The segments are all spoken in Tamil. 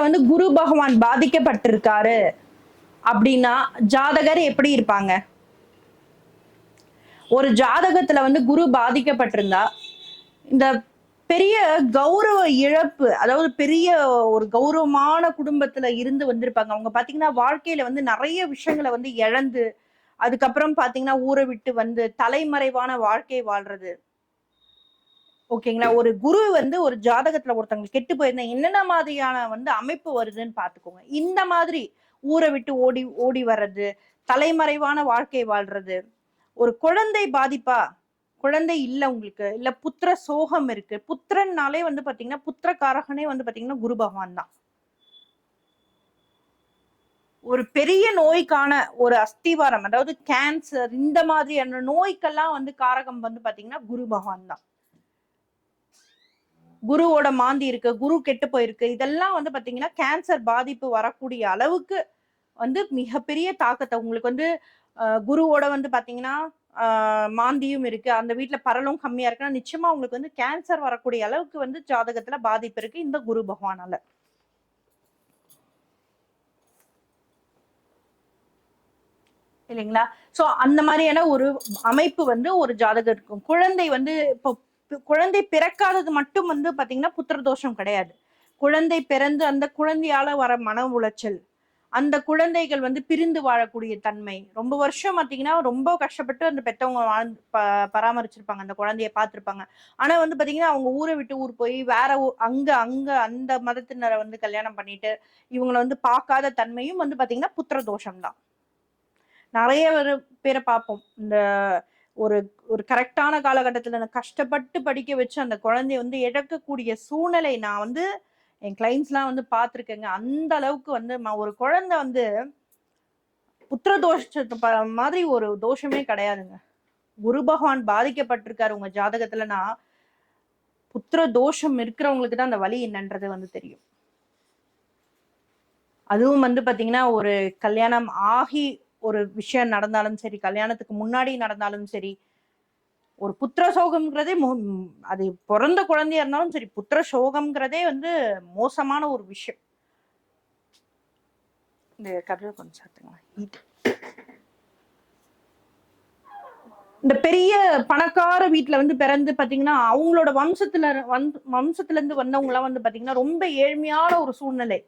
வந்து குரு பகவான் பாதிக்கப்பட்டிருக்காரு. அப்படின்னா ஜாதகர் எப்படி இருப்பாங்க? ஒரு ஜாதகத்துல வந்து குரு பாதிக்கப்பட்டிருந்தா இந்த பெரிய கௌரவ இழப்பு அதாவது பெரிய ஒரு கௌரவமான குடும்பத்துல இருந்து வந்திருப்பாங்க. அவங்க பாத்தீங்கன்னா வாழ்க்கையில வந்து நிறைய விஷயங்களை வந்து இழந்து அதுக்கப்புறம் பாத்தீங்கன்னா ஊரை விட்டு வந்து தலைமறைவான வாழ்க்கை வாழ்றது. ஓகேங்களா? ஒரு குரு வந்து ஒரு ஜாதகத்துல ஒருத்தவங்க கெட்டு போயிருந்தா என்னென்ன மாதிரியான வந்து அமைப்பு வருதுன்னு பாத்துக்கோங்க. இந்த மாதிரி ஊரை விட்டு ஓடி ஓடி வர்றது தலைமறைவான வாழ்க்கை வாழ்றது ஒரு குழந்தை பாதிப்பா? குழந்தை இல்ல உங்களுக்கு. இல்ல புத்திர சோகம் இருக்கு. புத்திரன்னாலே வந்து பாத்தீங்கன்னா புத்திரகாரகனே வந்து பாத்தீங்கன்னா குரு பகவான் தான். ஒரு பெரிய நோய்க்கான ஒரு அஸ்திவாரம் அதாவது கேன்சர் இந்த மாதிரியான நோய்க்கெல்லாம் வந்து காரகம் வந்து பாத்தீங்கன்னா குரு பகவான் தான். குருவோட மாந்தி இருக்கு குரு கெட்டு போயிருக்கு. இதெல்லாம் வந்து பாத்தீங்கன்னா கேன்சர் பாதிப்பு வரக்கூடிய அளவுக்கு வந்து மிகப்பெரிய தாக்கத்தை உங்களுக்கு வந்து குருவோட வந்து பாத்தீங்கன்னா ஆஹ், மாந்தியும் இருக்கு. அந்த வீட்டுல பரலும் கம்மியா இருக்குன்னா நிச்சயமா உங்களுக்கு வந்து கேன்சர் வரக்கூடிய அளவுக்கு வந்து ஜாதகத்துல பாதிப்பு இருக்கு இந்த குரு பகவானால. இல்லைங்களா? சோ அந்த மாதிரியான ஒரு அமைப்பு வந்து ஒரு ஜாதகம் இருக்கும் குழந்தை வந்து இப்போ குழந்தை பிறக்காதது மட்டும் வந்து பாத்தீங்கன்னா புத்திர தோஷம் கிடையாது. குழந்தை பிறந்து அந்த குழந்தையால வர மன உளைச்சல் அந்த குழந்தைகள் வந்து பிரிந்து வாழக்கூடிய தன்மை. ரொம்ப வருஷம் பாத்தீங்கன்னா ரொம்ப கஷ்டப்பட்டு அந்த பெத்தவங்க வாழ்ந்து ப- பராமரிச்சிருப்பாங்க அந்த குழந்தைய பார்த்திருப்பாங்க ஆனா வந்து பாத்தீங்கன்னா அவங்க ஊரை விட்டு ஊர் போய் வேற ஊ- அங்க அங்க அந்த மதத்தினரை வந்து கல்யாணம் பண்ணிட்டு இவங்களை வந்து பார்க்காத தன்மையும் வந்து பாத்தீங்கன்னா புத்திர தோஷம் தான் நிறைய பேரை பார்ப்போம் இந்த ஒரு ஒரு கரெக்டான காலகட்டத்துல நான் கஷ்டப்பட்டு படிக்க வச்சு அந்த குழந்தைய வந்து இழக்கக்கூடிய சூழ்நிலை நான் வந்து என் கிளைண்ட்ஸ்லாம் வந்து பார்த்துருக்கேங்க. அந்த அளவுக்கு வந்து ஒரு குழந்தை வந்து புத்திர தோஷத்தை ப- மாதிரி ஒரு தோஷமே கிடையாதுங்க. குரு பகவான் பாதிக்கப்பட்டிருக்காரு உங்க ஜாதகத்துலனா புத்திர தோஷம் இருக்கிறவங்களுக்கு தான் அந்த வழி என்னன்றது வந்து தெரியும். அதுவும் வந்து பாத்தீங்கன்னா ஒரு கல்யாணம் ஆகி ஒரு விஷயம் நடந்தாலும் சரி கல்யாணத்துக்கு முன்னாடி நடந்தாலும் சரி ஒரு புத்திர சோகம்ங்கிறதே அது பிறந்த குழந்தையா இருந்தாலும் சரி புத்திர சோகம்ங்கிறதே வந்து மோசமான ஒரு விஷயம். இந்த கதவை கொஞ்சம் சாத்துங்களேன் heat. இந்த பெரிய பணக்கார வீட்ல வந்து பிறந்து பாத்தீங்கன்னா அவங்களோட வம்சத்துல வந்து வம்சத்துல இருந்து வந்தவங்க எல்லாம் வந்து பாத்தீங்கன்னா ரொம்ப ஏழ்மையான ஒரு சூழ்நிலை.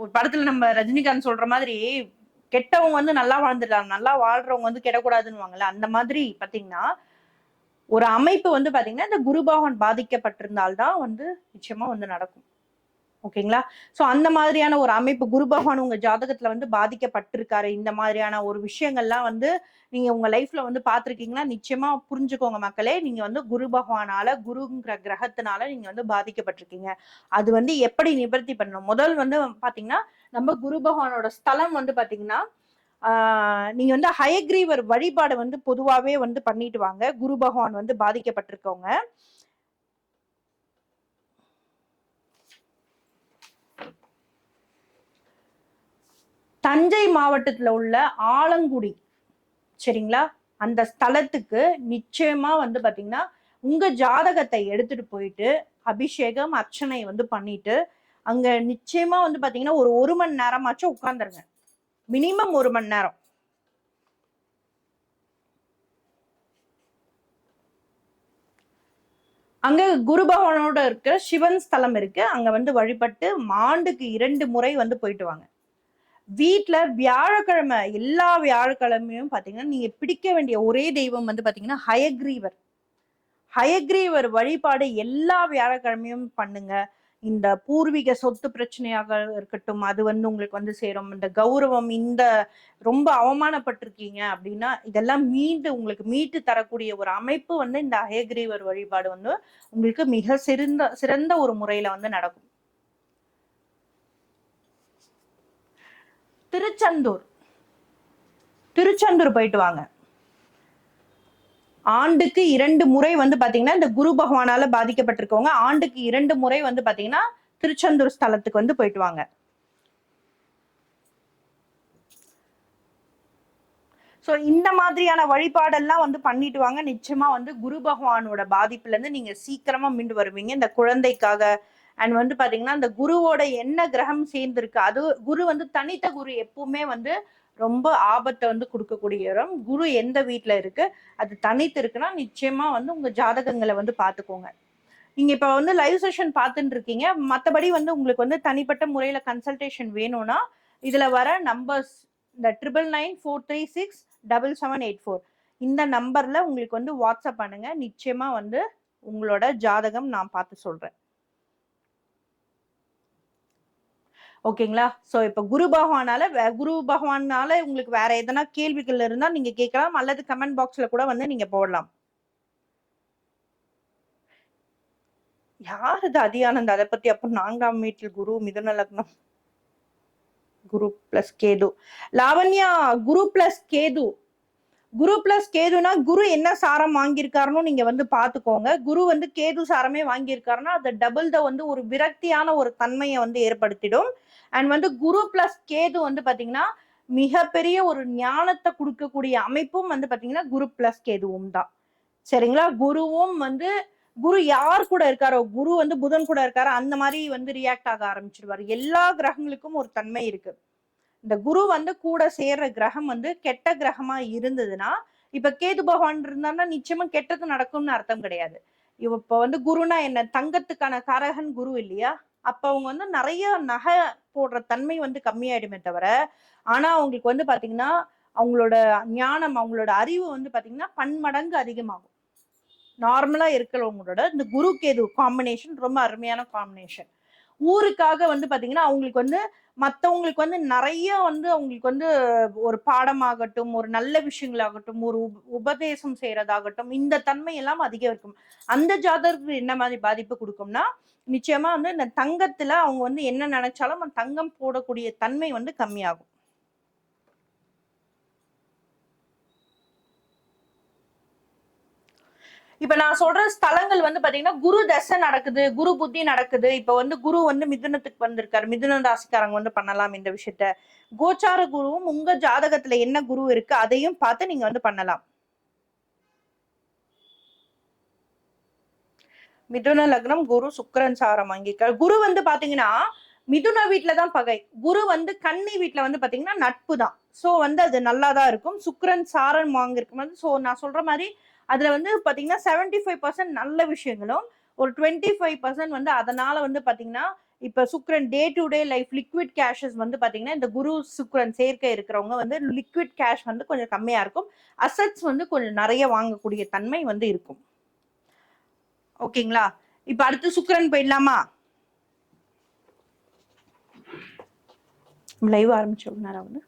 ஒரு படத்துல நம்ம ரஜினிகாந்த் சொல்ற மாதிரி கெட்டவங்க வந்து நல்லா வாழ்ந்துட்டாங்க நல்லா வாழ்றவங்க வந்து கெடக்கூடாதுன்னு அந்த மாதிரி பாத்தீங்கன்னா ஒரு அமைப்பு வந்து பாத்தீங்கன்னா இந்த குருபவன் பாதிக்கப்பட்டிருந்தால் பாதிக்கப்பட்டிருந்தால்தான் வந்து நிச்சயமா வந்து நடக்கும். ஓகேங்களா? சோ அந்த மாதிரியான ஒரு அமைப்பு குரு பகவான் உங்க ஜாதகத்துல வந்து பாதிக்கப்பட்டிருக்காரு. இந்த மாதிரியான ஒரு விஷயங்கள்லாம் வந்து நீங்க உங்க லைஃப்ல வந்து பார்த்துருக்கீங்களா நிச்சயமா புரிஞ்சுக்கோங்க மக்களே. நீங்க வந்து குரு பகவானால குருங்கிற கிரகத்தினால நீங்க வந்து பாதிக்கப்பட்டிருக்கீங்க. அது வந்து எப்படி நிவர்த்தி பண்ணணும்? முதல் வந்து பாத்தீங்கன்னா நம்ம குரு பகவானோட ஸ்தலம் வந்து பாத்தீங்கன்னா நீங்க வந்து ஹயக்ரீவர் வழிபாடு வந்து பொதுவாகவே வந்து பண்ணிட்டு வாங்க. குரு பகவான் வந்து பாதிக்கப்பட்டிருக்கவங்க. தஞ்சை மாவட்டத்தில் உள்ள ஆலங்குடி சரிங்களா? அந்த ஸ்தலத்துக்கு நிச்சயமா வந்து பார்த்தீங்கன்னா உங்க ஜாதகத்தை எடுத்துட்டு போயிட்டு அபிஷேகம் அர்ச்சனை வந்து பண்ணிட்டு அங்க நிச்சயமா வந்து பாத்தீங்கன்னா ஒரு ஒரு மணி நேரமாச்சும் உட்காந்துருங்க மினிமம் ஒரு மணி நேரம். அங்க குருபவனோட இருக்க இருக்கிற சிவன் ஸ்தலம் இருக்கு. அங்க வந்து வழிபட்டு மாண்டுக்கு இரண்டு முறை வந்து போயிட்டு வாங்க. வீட்டில் வியாழக்கிழமை எல்லா வியாழக்கிழமையும் பார்த்தீங்கன்னா நீங்கள் பிடிக்க வேண்டிய ஒரே தெய்வம் வந்து பார்த்தீங்கன்னா ஹயக்ரீவர். ஹயக்ரீவர் வழிபாடு எல்லா வியாழக்கிழமையும் பண்ணுங்க. இந்த பூர்வீக சொத்து பிரச்சனையாக இருக்கட்டும் அது வந்து உங்களுக்கு வந்து சேரும். இந்த கௌரவம் இந்த ரொம்ப அவமானப்பட்டிருக்கீங்க அப்படின்னா இதெல்லாம் மீண்டு உங்களுக்கு மீட்டு தரக்கூடிய ஒரு அமைப்பு வந்து இந்த அயக்ரீவர் வழிபாடு வந்து உங்களுக்கு மிக சிறந்த சிறந்த ஒரு முறையில வந்து நடக்கும். திருச்செந்தூர். திருச்செந்தூர் போயிட்டு வாங்க. ஆண்டுக்கு இரண்டு முறை வந்து பாத்தீங்கன்னா இந்த குரு பகவானால பாதிக்கப்பட்டிருக்கவங்க ஆண்டுக்கு இரண்டு முறை வந்து பாத்தீங்கன்னா திருச்செந்தூர் ஸ்தலத்துக்கு வந்து போயிட்டு வாங்க. சோ இந்த மாதிரியான வழிபாடெல்லாம் வந்து பண்ணிட்டு வாங்க. நிச்சயமா வந்து குரு பகவானோட பாதிப்புல இருந்து நீங்க சீக்கிரமா மீண்டு வருவீங்க. இந்த குழந்தைக்காக அண்ட் வந்து பாத்தீங்கன்னா அந்த குருவோட என்ன கிரகம் சேர்ந்திருக்கு அது குரு வந்து தனித்த குரு எப்பவுமே வந்து ரொம்ப ஆபத்தை வந்து கொடுக்கக்கூடிய இடம். குரு எந்த வீட்டில் இருக்கு அது தனித்து இருக்குன்னா நிச்சயமா வந்து உங்க ஜாதகங்களை வந்து பாத்துக்கோங்க நீங்க இப்ப வந்து லைவ் செஷன் பார்த்துட்டு இருக்கீங்க மத்தபடி வந்து உங்களுக்கு வந்து தனிப்பட்ட முறையில கன்சல்டேஷன் வேணும்னா இதுல வர நம்பர்ஸ் இந்த triple nine four three six double seven eight four இந்த நம்பர்ல உங்களுக்கு வந்து வாட்ஸ்அப் பண்ணுங்க. நிச்சயமா வந்து உங்களோட ஜாதகம் நான் பார்த்து சொல்றேன். ஓகேங்களா? ஸோ இப்போ குரு பகவானால வே- குரு பகவானால உங்களுக்கு வேற எதனா கேள்விகள் இருந்தால் நீங்க கேட்கலாம். அல்லது கமெண்ட் பாக்ஸ்ல கூட வந்து நீங்க போடலாம். யார் இது அதியானந்த்? அதை பத்தி அப்போ நான்காம் வீட்டில் குரு மிதுன லக்னம். Guru plus Ketu. Lavanya Guru plus Ketu. Guru plus கேதுனா Guru என்ன சாரம் வாங்கியிருக்காருன்னு நீங்க வந்து பாத்துக்கோங்க. குரு வந்து கேது சாரமே வாங்கியிருக்காருன்னா அது டபுள் த வந்து ஒரு விரக்தியான ஒரு தன்மையை வந்து ஏற்படுத்திடும். அண்ட் வந்து குரு பிளஸ் கேது வந்து பாத்தீங்கன்னா மிகப்பெரிய ஒரு ஞானத்தை கொடுக்கக்கூடிய அமைப்பும் வந்து பாத்தீங்கன்னா குரு பிளஸ் கேதுவும் தான். சரிங்களா? குருவும் வந்து குரு யார் கூட இருக்காரோ குரு வந்து புதன் கூட இருக்காரோ அந்த மாதிரி வந்து ரியாக்ட் ஆக ஆரம்பிச்சிடுவாரு எல்லா கிரகங்களுக்கும் ஒரு தன்மை இருக்கு. இந்த குரு வந்து கூட சேர்ற கிரகம் வந்து கெட்ட கிரகமா இருந்ததுன்னா இப்ப கேது பகவான் இருந்தான்னா நிச்சயமா கெட்டது நடக்கும்னு அர்த்தம் கிடையாது. இப்ப வந்து குருனா என்ன? தங்கத்துக்கான கரகன் குரு இல்லையா? அப்ப அவங்க வந்து நிறைய நகை போடுற தன்மை வந்து கம்மியாயிடுமே தவிர ஆனா அவங்களுக்கு வந்து பாத்தீங்கன்னா அவங்களோட ஞானம் அவங்களோட அறிவு வந்து பாத்தீங்கன்னா பன்மடங்கு அதிகமாகும். நார்மலா இருக்கிறவங்களோட இந்த குரு கேது காம்பினேஷன் ரொம்ப அருமையான காம்பினேஷன் ஊருக்காக வந்து பாத்தீங்கன்னா அவங்களுக்கு வந்து மற்றவங்களுக்கு வந்து நிறைய வந்து அவங்களுக்கு வந்து ஒரு பாடமாகட்டும் ஒரு நல்ல விஷயங்களாகட்டும் ஒரு உபதேசம் செய்யறதாகட்டும் இந்த தன்மை எல்லாம் அதிகம் இருக்கும். அந்த ஜாதகத்துக்கு என்ன மாதிரி பாதிப்பு கொடுக்கும்னா நிச்சயமா வந்து இந்த தங்கத்துல அவங்க வந்து என்ன நினைச்சாலும் அந்த தங்கம் போடக்கூடிய தன்மை வந்து கம்மியாகும். இப்ப நான் சொல்ற ஸ்தலங்கள் வந்து பாத்தீங்கன்னா குரு தசை நடக்குது குரு புத்தி நடக்குது. இப்ப வந்து குரு வந்து மிதுனத்துக்கு வந்திருக்காரு. மிதுன ராசிக்காரங்க வந்து பண்ணலாம் இந்த விஷயத்த. கோச்சார குருவும் உங்க ஜாதகத்துல என்ன குரு இருக்கு அதையும் பார்த்து நீங்க வந்து பண்ணலாம். மிதுன லக்னம் குரு சுக்கரன் சாரம் வாங்கியிருக்காரு குரு வந்து பாத்தீங்கன்னா மிதுன வீட்டுலதான் தான் பகை. குரு வந்து கன்னி வீட்டுல வந்து பாத்தீங்கன்னா நட்பு தான். சோ வந்து அது நல்லா தான் இருக்கும். சுக்கரன் சாரன் வாங்கிருக்கும் சோ நான் சொல்ற மாதிரி அதுல வந்து பாத்தீங்கன்னா 75% ஃபைவ் பர்சன்ட் நல்ல விஷயங்களும் ஒரு டுவெண்ட்டி ஃபைவ் பர்சன்ட் வந்து அதனால வந்து பாத்தீங்கன்னா இப்ப Sukran day to day life liquid cashes வந்து பாத்தீங்கன்னா இந்த குரு சுக்ரன் சேர்க்கை இருக்கிறவங்க வந்து லிக்விட் கேஷ் வந்து கொஞ்சம் கம்மியா இருக்கும். அசட்ஸ் வந்து கொஞ்சம் நிறைய வாங்கக்கூடிய தன்மை வந்து இருக்கும். ஓகேங்களா? இப்ப அடுத்து சுக்ரன் போயிடலாமா? லைவ் ஆரம்பிச்சோம் நேரம் வந்து